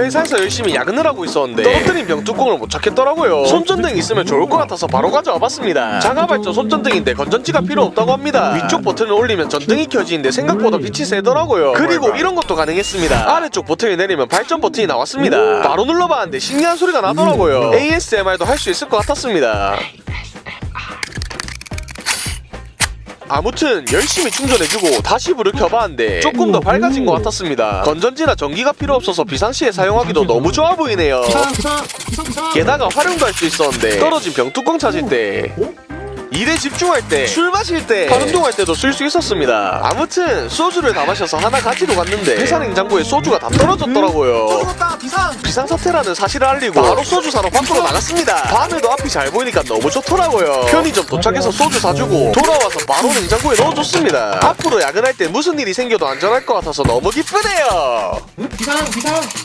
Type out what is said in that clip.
회사에서 열심히 야근을 하고 있었는데 떨어뜨린 병뚜껑을 못 찾겠더라고요. 손전등 있으면 좋을 것 같아서 바로 가져와 봤습니다. 자가발전 손전등인데 건전지가 필요 없다고 합니다. 위쪽 버튼을 올리면 전등이 켜지는데 생각보다 빛이 세더라고요. 그리고 이런 것도 가능했습니다. 아래쪽 버튼을 내리면 발전 버튼이 나왔습니다. 바로 눌러봤는데 신기한 소리가 나더라고요. ASMR도 할 수 있을 것 같았습니다. 아무튼 열심히 충전해주고 다시 불을 켜봤는데 조금 더 밝아진 것 같았습니다. 건전지나 전기가 필요 없어서 비상시에 사용하기도 너무 좋아 보이네요. 게다가 활용도 할 수 있었는데 떨어진 병뚜껑 찾을 때 일에 집중할 때, 술 마실 때, 활운동할 때도 쓸 수 있었습니다. 아무튼 소주를 다 마셔서 하나 가지고 갔는데 회사 냉장고에 소주가 다 떨어졌더라고요. 떨어졌다 비상사태라는 사실을 알리고 바로 소주 사러 밖으로 나갔습니다. 밤에도 앞이 잘 보이니까 너무 좋더라고요. 편의점 도착해서 소주 사주고 돌아와서 바로 냉장고에 넣어줬습니다. 앞으로 야근할 때 무슨 일이 생겨도 안전할 것 같아서 너무 기쁘네요. 비상 비상